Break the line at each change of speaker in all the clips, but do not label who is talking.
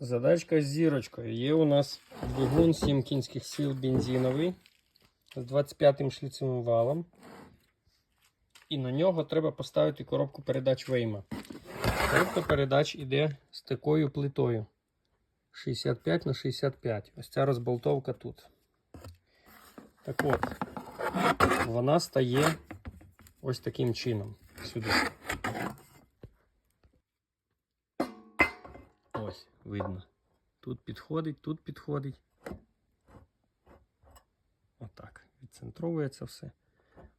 Задачка з зірочкою. Є у нас двигун 7 кінських сил бензиновий з 25 шліцевим валом. І на нього треба поставити коробку передач Вейма. Коробка передач іде з такою плитою 65 на 65. Ось ця розболтовка тут. Так от, вона стає ось таким чином сюди. Ось, видно. Тут підходить, тут підходить. Отак. Відцентровується все.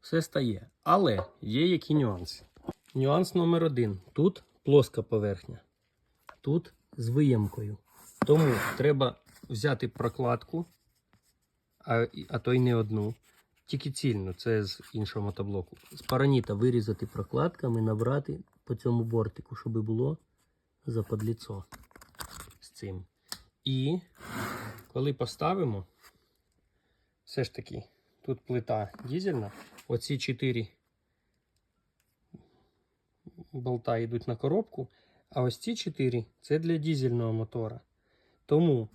Все стає. Але є які нюанси. Нюанс номер один. Тут плоска поверхня. Тут з виємкою. Тому треба взяти прокладку, а, а то й не одну. Тільки цільну, це з іншого мотоблоку. З параніта вирізати прокладками, набрати по цьому бортику, щоб було западліцо цим. І коли поставимо, все ж таки, тут плита дізельна, оці чотири болта йдуть на коробку, а ось ці чотири це для дізельного мотора. Тому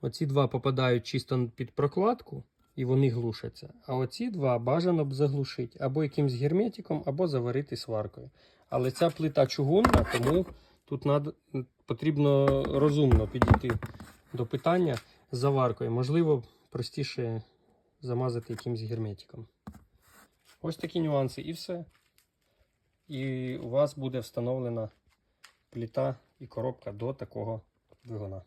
оці два попадають чисто під прокладку і вони глушаться. А оці два бажано б заглушити або якимсь герметиком, або заварити сваркою. Але ця плита чугунна, тому тут над... потрібно розумно підійти до питання з заваркою. Можливо, простіше замазати якимсь герметиком. Ось такі нюанси і все. І у вас буде встановлена пліта і коробка до такого двигуна.